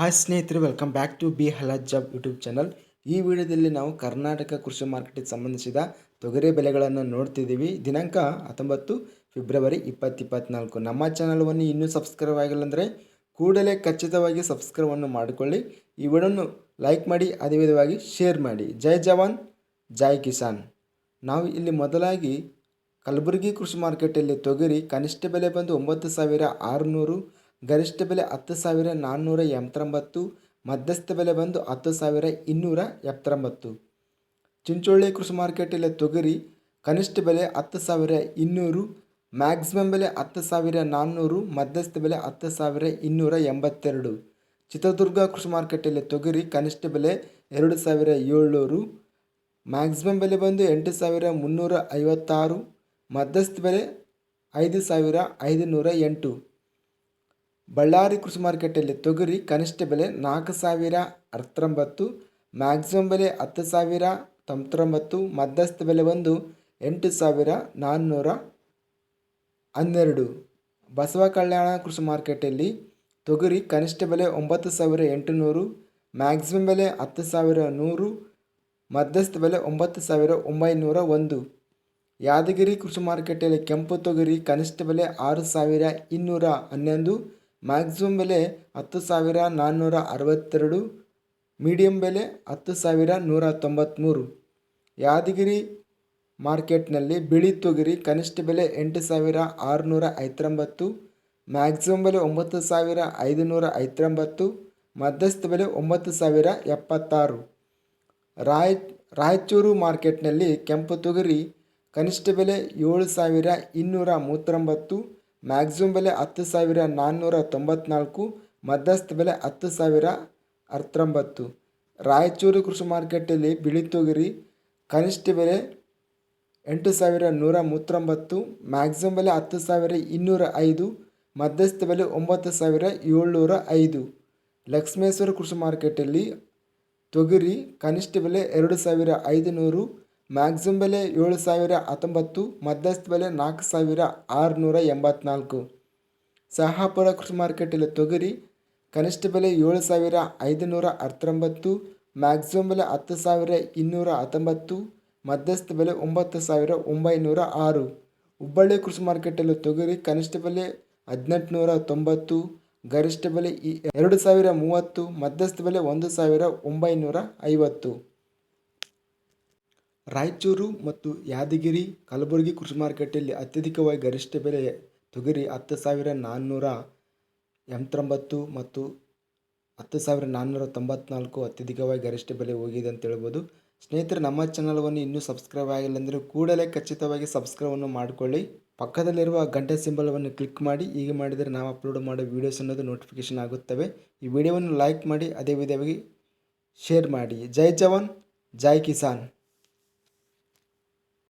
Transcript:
Hi ಸ್ನೇಹಿತರೆ welcome back to B ಹಲಾಜ್ job YouTube channel ಈ ವಿಡಿಯೋದಲ್ಲಿ ನಾವು ಕರ್ನಾಟಕ ಕೃಷಿ ಮಾರ್ಕೆಟಿಗೆ ಸಂಬಂಧಿಸಿದ ತೊಗರಿ ಬೆಲೆಗಳನ್ನು ನೋಡ್ತಿದ್ದೀವಿ. ದಿನಾಂಕ ಹತ್ತೊಂಬತ್ತು ಫೆಬ್ರವರಿ ಇಪ್ಪತ್ತು ಇಪ್ಪತ್ತ್ನಾಲ್ಕು ನಮ್ಮ ಚಾನಲ್ವನ್ನು ಇನ್ನೂ ಸಬ್ಸ್ಕ್ರೈಬ್ ಆಗಿಲ್ಲ ಅಂದರೆ ಕೂಡಲೇ ಖಚಿತವಾಗಿ ಸಬ್ಸ್ಕ್ರೈಬನ್ನು ಮಾಡಿಕೊಳ್ಳಿ. ಈ ವಿಡಿಯೋನು ಲೈಕ್ ಮಾಡಿ, ಅದೇ ವಿಧವಾಗಿ ಶೇರ್ ಮಾಡಿ. ಜೈ ಜವಾನ್, ಜೈ ಕಿಸಾನ್. ನಾವು ಇಲ್ಲಿ ಮೊದಲಾಗಿ ಕಲಬುರಗಿ ಕೃಷಿ ಮಾರ್ಕೆಟಲ್ಲಿ ತೊಗರಿ ಕನಿಷ್ಠ ಬೆಲೆ ಬಂದು ಒಂಬತ್ತು ಸಾವಿರ ಆರುನೂರು ಗರಿಷ್ಠ ಬೆಲೆ ಹತ್ತು ಸಾವಿರ ನಾನ್ನೂರ ಎಂಬತ್ತೊಂಬತ್ತು, ಮಧ್ಯಸ್ಥ ಬೆಲೆ ಬಂದು ಹತ್ತು ಸಾವಿರ ಇನ್ನೂರ ಎಪ್ಪತ್ತೊಂಬತ್ತು. ಚಿಂಚೋಳಿ ಕೃಷಿ ಮಾರ್ಕೆಟಲ್ಲಿ ತೊಗರಿ, ಕನಿಷ್ಠ ಬೆಲೆ ಹತ್ತು ಸಾವಿರ ಇನ್ನೂರು, ಮ್ಯಾಕ್ಸಿಮಮ್ ಬೆಲೆ ಹತ್ತು ಸಾವಿರ ನಾನ್ನೂರು, ಮಧ್ಯಸ್ಥ ಬೆಲೆ ಹತ್ತು ಸಾವಿರ ಇನ್ನೂರ ಎಂಬತ್ತೆರಡು. ಚಿತ್ರದುರ್ಗ ಕೃಷಿ ಮಾರ್ಕೆಟಲ್ಲಿ ತೊಗರಿ, ಕನಿಷ್ಠ ಬೆಲೆ ಎರಡು ಸಾವಿರ ಏಳ್ನೂರು, ಮ್ಯಾಕ್ಸಿಮಮ್ ಬೆಲೆ ಬಂದು ಎಂಟು ಸಾವಿರ ಮುನ್ನೂರ ಐವತ್ತಾರು, ಮಧ್ಯಸ್ಥ ಬೆಲೆ ಐದು ಸಾವಿರ ಐದುನೂರ ಎಂಟು. ಬಳ್ಳಾರಿ ಕೃಷಿ ಮಾರ್ಕೆಟಲ್ಲಿ ತೊಗರಿ ಕನಿಷ್ಠ ಬೆಲೆ ನಾಲ್ಕು ಸಾವಿರ ಹತ್ತೊಂಬತ್ತು ಮ್ಯಾಕ್ಸಿಮಮ್ ಬೆಲೆ ಹತ್ತು ಸಾವಿರ ತೊಂಬತ್ತೊಂಬತ್ತು, ಮಧ್ಯಸ್ಥ ಬೆಲೆ ಬಂದು ಎಂಟು ಸಾವಿರ ನಾನ್ನೂರ ಹನ್ನೆರಡು. ಬಸವ ಕಲ್ಯಾಣ ಕೃಷಿ ಮಾರ್ಕೆಟಲ್ಲಿ ತೊಗರಿ ಕನಿಷ್ಠ ಬೆಲೆ ಒಂಬತ್ತು ಸಾವಿರ ಎಂಟುನೂರು ಮ್ಯಾಕ್ಸಿಮಮ್ ಬೆಲೆ ಹತ್ತು ಸಾವಿರ ನೂರು, ಮಧ್ಯಸ್ಥ ಬೆಲೆ ಒಂಬತ್ತು ಸಾವಿರ ಒಂಬೈನೂರ ಒಂದು. ಯಾದಗಿರಿ ಕೃಷಿ ಮಾರುಕಟ್ಟೆಯಲ್ಲಿ ಕೆಂಪು ತೊಗರಿ ಕನಿಷ್ಠ ಬೆಲೆ ಆರು ಸಾವಿರ ಇನ್ನೂರ ಹನ್ನೊಂದು ಮ್ಯಾಕ್ಸಿಮಮ್ ಬೆಲೆ ಹತ್ತು ಸಾವಿರ ನಾನ್ನೂರ ಅರವತ್ತೆರಡು ಮೀಡಿಯಮ್ ಬೆಲೆ ಹತ್ತು ಸಾವಿರ ನೂರ ತೊಂಬತ್ತ್ಮೂರು ಯಾದಗಿರಿ ಮಾರ್ಕೆಟ್ನಲ್ಲಿ ಬಿಳಿ ತೊಗರಿ ಕನಿಷ್ಠ ಬೆಲೆ ಎಂಟು ಸಾವಿರ ಆರುನೂರ ಐವತ್ತೊಂಬತ್ತು, ಮ್ಯಾಕ್ಸಿಮಮ್ ಬೆಲೆ ಒಂಬತ್ತು ಸಾವಿರ ಐದುನೂರ ಐವತ್ತೊಂಬತ್ತು, ಮಧ್ಯಸ್ಥ ಬೆಲೆ ಒಂಬತ್ತು ಸಾವಿರ ಎಪ್ಪತ್ತಾರು. ರಾಯ್, ರಾಯಚೂರು ಮಾರ್ಕೆಟ್ನಲ್ಲಿ ಕೆಂಪು ತೊಗರಿ ಕನಿಷ್ಠ ಬೆಲೆ ಏಳು ಸಾವಿರ ಇನ್ನೂರ ಮೂವತ್ತೊಂಬತ್ತು ಮ್ಯಾಕ್ಸಿಮಮ್ ಬೆಲೆ ಹತ್ತು ಸಾವಿರ ನಾನ್ನೂರ ತೊಂಬತ್ನಾಲ್ಕು, ಮಧ್ಯಸ್ಥ ಬೆಲೆ ಹತ್ತು ಸಾವಿರ ಹತ್ತೊಂಬತ್ತು. ರಾಯಚೂರು ಕೃಷಿ ಮಾರ್ಕೆಟಲ್ಲಿ ಬಿಳಿ ತೊಗರಿ ಕನಿಷ್ಠ ಬೆಲೆ ಎಂಟು ಸಾವಿರ ನೂರ ಮೂವತ್ತೊಂಬತ್ತು, ಮ್ಯಾಕ್ಸಿಮಮ್ ಬೆಲೆ ಹತ್ತು ಸಾವಿರ ಇನ್ನೂರ ಐದು, ಮಧ್ಯಸ್ಥ ಬೆಲೆ ಒಂಬತ್ತು ಸಾವಿರ ಏಳ್ನೂರ ಐದು. ಲಕ್ಷ್ಮೇಶ್ವರ ಕೃಷಿ ಮಾರ್ಕೆಟಲ್ಲಿ ತೊಗರಿ ಕನಿಷ್ಠ ಬೆಲೆ ಎರಡು ಸಾವಿರ ಐದುನೂರು ಮ್ಯಾಕ್ಸಿಮಮ್ ಬೆಲೆ ಏಳು ಸಾವಿರ ಹತ್ತೊಂಬತ್ತು, ಮಧ್ಯಸ್ಥ ಬೆಲೆ ನಾಲ್ಕು ಸಾವಿರ ಆರುನೂರ ಎಂಬತ್ನಾಲ್ಕು. ಸಹಾಪುರ ಕೃಷಿ ಮಾರ್ಕೆಟಲ್ಲಿ ತೊಗರಿ, ಕನಿಷ್ಠ ಬೆಲೆ ಏಳು ಸಾವಿರ ಐದುನೂರ ಹತ್ತೊಂಬತ್ತು ಮ್ಯಾಕ್ಸಿಮಮ್ ಬೆಲೆ ಹತ್ತು ಸಾವಿರ ಇನ್ನೂರ ಹತ್ತೊಂಬತ್ತು, ಮಧ್ಯಸ್ಥ ಬೆಲೆ ಒಂಬತ್ತು ಸಾವಿರ ಒಂಬೈನೂರ ಆರು. ಹುಬ್ಬಳ್ಳಿ ಕೃಷಿ ಮಾರ್ಕೆಟಲ್ಲಿ ತೊಗರಿ, ಕನಿಷ್ಠ ಬೆಲೆ ಹದಿನೆಂಟುನೂರ ತೊಂಬತ್ತು, ಗರಿಷ್ಠ ಬೆಲೆ ಎರಡು ಸಾವಿರ ಮೂವತ್ತು, ಮಧ್ಯಸ್ಥ ಬೆಲೆ ಒಂದು ಸಾವಿರ ಒಂಬೈನೂರ ಐವತ್ತು. ರಾಯಚೂರು ಮತ್ತು ಯಾದಗಿರಿ, ಕಲಬುರಗಿ ಕೃಷಿ ಮಾರುಕಟ್ಟೆಯಲ್ಲಿ ಅತ್ಯಧಿಕವಾಗಿ ಗರಿಷ್ಠ ಬೆಲೆ ತೊಗರಿ ಹತ್ತು ಸಾವಿರ ನಾನ್ನೂರ ಎಂಬತ್ತೊಂಬತ್ತು ಮತ್ತು ಹತ್ತು ಸಾವಿರ ನಾನ್ನೂರ ತೊಂಬತ್ನಾಲ್ಕು ಅತ್ಯಧಿಕವಾಗಿ ಗರಿಷ್ಠ ಬೆಲೆ ಹೋಗಿದೆ ಅಂತ ಹೇಳ್ಬೋದು. ಸ್ನೇಹಿತರೆ, ನಮ್ಮ ಚಾನಲ್ವನ್ನು ಇನ್ನೂ ಸಬ್ಸ್ಕ್ರೈಬ್ ಆಗಿಲ್ಲ ಅಂದರೆ ಕೂಡಲೇ ಖಚಿತವಾಗಿ ಸಬ್ಸ್ಕ್ರೈಬನ್ನು ಮಾಡಿಕೊಳ್ಳಿ. ಪಕ್ಕದಲ್ಲಿರುವ ಗಂಟೆ ಸಿಂಬಲವನ್ನು ಕ್ಲಿಕ್ ಮಾಡಿ. ಹೀಗೆ ಮಾಡಿದರೆ ನಾವು ಅಪ್ಲೋಡ್ ಮಾಡೋ ವೀಡಿಯೋಸ್ ಅನ್ನೋದು ನೋಟಿಫಿಕೇಷನ್ ಆಗುತ್ತವೆ. ಈ ವಿಡಿಯೋವನ್ನು ಲೈಕ್ ಮಾಡಿ, ಅದೇ ವಿಧವಾಗಿ ಶೇರ್ ಮಾಡಿ. ಜೈ ಜವಾನ್, ಜೈ ಕಿಸಾನ್.